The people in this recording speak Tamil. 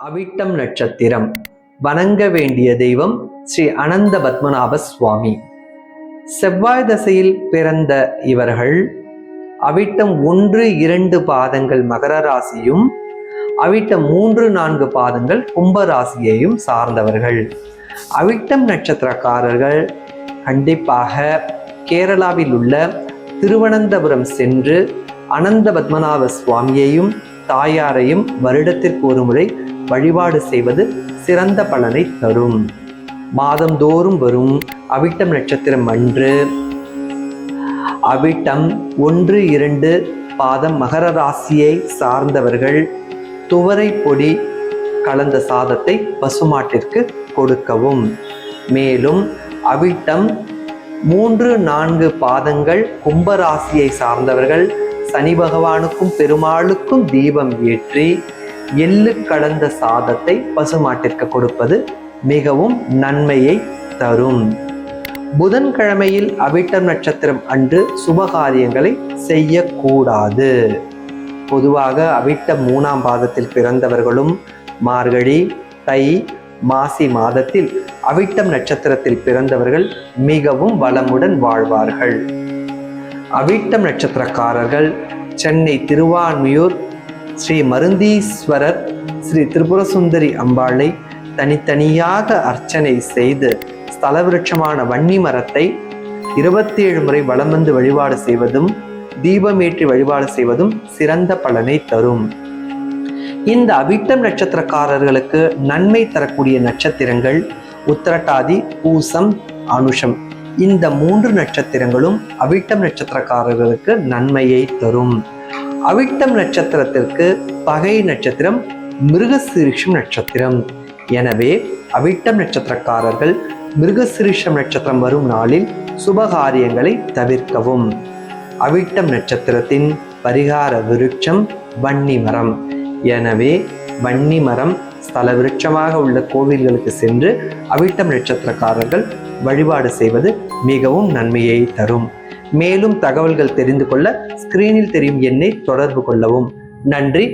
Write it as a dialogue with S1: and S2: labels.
S1: அவிட்டம் நட்சத்திரம். வணங்க வேண்டிய தெய்வம் ஸ்ரீ அனந்த பத்மநாப சுவாமி. செவ்வாய் தசையில் பிறந்த இவர்கள் அவிட்டம் ஒன்று இரண்டு பாதங்கள் மகர ராசியும் அவிட்டம் மூன்று நான்கு பாதங்கள் கும்ப ராசியையும் சார்ந்தவர்கள். அவிட்டம் நட்சத்திரக்காரர்கள் கண்டிப்பாக கேரளாவில் உள்ள திருவனந்தபுரம் சென்று அனந்த பத்மநாப சுவாமியையும் தாயாரையும் வருடத்திற்கு ஒரு முறை வழிபாடு செய்வது சிறந்த பலனை தரும். மாதந்தோறும் வரும் அவிட்டம் நட்சத்திரம் அன்று. அவிட்டம் ஒன்று இரண்டு பாதம் மகர ராசியை சார்ந்தவர்கள் துவரை பொடி கலந்த சாதத்தை பசுமாட்டிற்கு கொடுக்கவும். மேலும் அவிட்டம் மூன்று நான்கு பாதங்கள் கும்பராசியை சார்ந்தவர்கள் சனி பகவானுக்கும் பெருமாளுக்கும் தீபம் ஏற்றி எள்ளு கலந்த சாதத்தை பசுமாட்டிற்கு கொடுப்பது மிகவும் நன்மையை தரும். புதன்கிழமையில் அவிட்டம் நட்சத்திரம் அன்று சுபகாரியங்களை செய்யக்கூடாது. பொதுவாக அவிட்டம் மூணாம் பாதத்தில் பிறந்தவர்களும் மார்கழி தை மாசி மாதத்தில் அவிட்டம் நட்சத்திரத்தில் பிறந்தவர்கள் மிகவும் வளமுடன் வாழ்வார்கள். அவிட்டம் நட்சத்திரக்காரர்கள் சென்னை திருவான்மியூர் ஸ்ரீ மருந்தீஸ்வரர் ஸ்ரீ திரிபுரசுந்தரி அம்பாளை தனித்தனியாக அர்ச்சனை செய்து ஸ்தல விருட்சமான வன்னி மரத்தை இருபத்தி ஏழு முறை வலம் வந்து வழிபாடு செய்வதும் தீபமேற்றி வழிபாடு செய்வதும் சிறந்த பலனை தரும். இந்த அவிட்டம் நட்சத்திரக்காரர்களுக்கு நன்மை தரக்கூடிய நட்சத்திரங்கள் உத்திரட்டாதி பூசம் அனுஷம். இந்த மூன்று நட்சத்திரங்களும் அவிட்டம் நட்சத்திரக்காரர்களுக்கு நன்மையை தரும். அவிட்டம் நட்சத்திரத்திற்கு பகை நட்சத்திரம் மிருகசீரிஷம் நட்சத்திரம். எனவே அவிட்டம் நட்சத்திரக்காரர்கள் மிருகசிரிஷம் நட்சத்திரம் வரும் நாளில் சுபகாரியங்களை தவிர்க்கவும். அவிட்டம் நட்சத்திரத்தின் பரிகார விருட்சம் வன்னி மரம். எனவே வன்னி மரம் ஸ்தல விருட்சமாக உள்ள கோவில்களுக்கு சென்று அவிட்டம் நட்சத்திரக்காரர்கள் வழிபாடு செய்வது மிகவும் நன்மையை தரும். மேலும் தகவல்கள் தெரிந்து கொள்ள ஸ்கிரீனில் தெரியும் எண்ணை தொடர்பு கொள்ளவும். நன்றி.